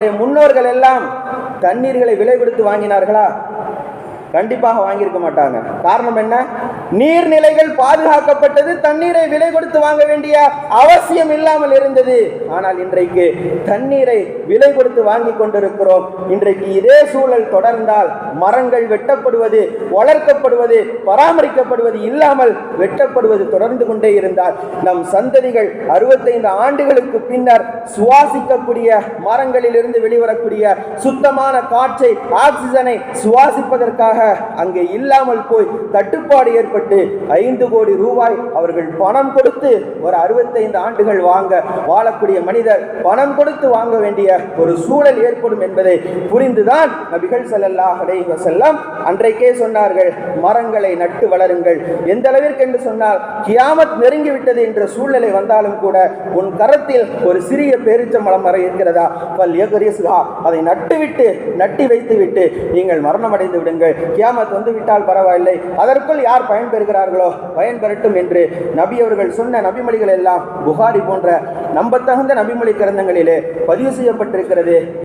முன்னோர்கள் எல்லாம் தண்ணீர்களை விலை கொடுத்து வாங்கினார்களா? கண்டிப்பாக வாங்கியிருக்க மாட்டாங்க. காரணம் என்ன? நீர்நிலைகள் பாதுகாக்கப்பட்டது தண்ணீரை விலை கொடுத்து வாங்க வேண்டிய அவசியம் இல்லாமல் இருந்தது. ஆனால் இன்றைக்கு தண்ணீரை விலை கொடுத்து வாங்கி கொண்டிருக்கிறோம். இன்றைக்கு இதே சூழல் தொடர்ந்தால் மரங்கள் வெட்டப்படுவது வளர்க்கப்படுவது பராமரிக்கப்படுவது இல்லாமல் வெட்டப்படுவது தொடர்ந்து கொண்டே இருந்தால் நம் சந்ததிகள் அறுபத்தைந்து ஆண்டுகளுக்கு பின்னர் சுவாசிக்கக்கூடிய மரங்களிலிருந்து வெளிவரக்கூடிய சுத்தமான காற்றை ஆக்சிஜனை சுவாசிப்பதற்காக அங்கே இல்லாமல் போய் தட்டுப்பாடு ஏற்பட்டு ஐந்து கோடி ரூபாய் அவர்கள் பணம் கொடுத்து ஒரு அறுபத்தைந்து ஆண்டுகள் வாங்க வாழக்கூடிய மனிதர் பணம் கொடுத்து வாங்க வேண்டிய ஒரு சூழல் ஏற்படும் என்பதை புரிந்துதான் நபிகள் ஸல்லல்லாஹு செல்லம் அன்றைக்கே சொன்னார்கள் மரங்களை நட்டு வளருங்கள். எந்த அளவிற்கு என்று சொன்னால் கியாமத் நெருங்கி விட்டது என்ற சூழ்நிலை வந்தாலும் கூட உன் கரத்தில் ஒரு சிறிய பேரிச்சம்பழம் மரம் இருக்கிறதா? பல் எகரிசுகா அதை நட்டுவிட்டு நட்டி வைத்துவிட்டு நீங்கள் மரணமடைந்து விடுங்கள். கியாமத் வந்து விட்டால் பரவாயில்லை. அதற்குள் யார் பயன் பெறுகிறார்களோ பயன் பெறட்டும் என்று நபி அவர்கள் சொன்ன நபிமொழிகள் எல்லாம் புகாரி போன்ற நம்பத்தகுந்த நபிமொழி கிரந்தங்களிலே பதிவு செய்யப்பட்டிருக்கிறது.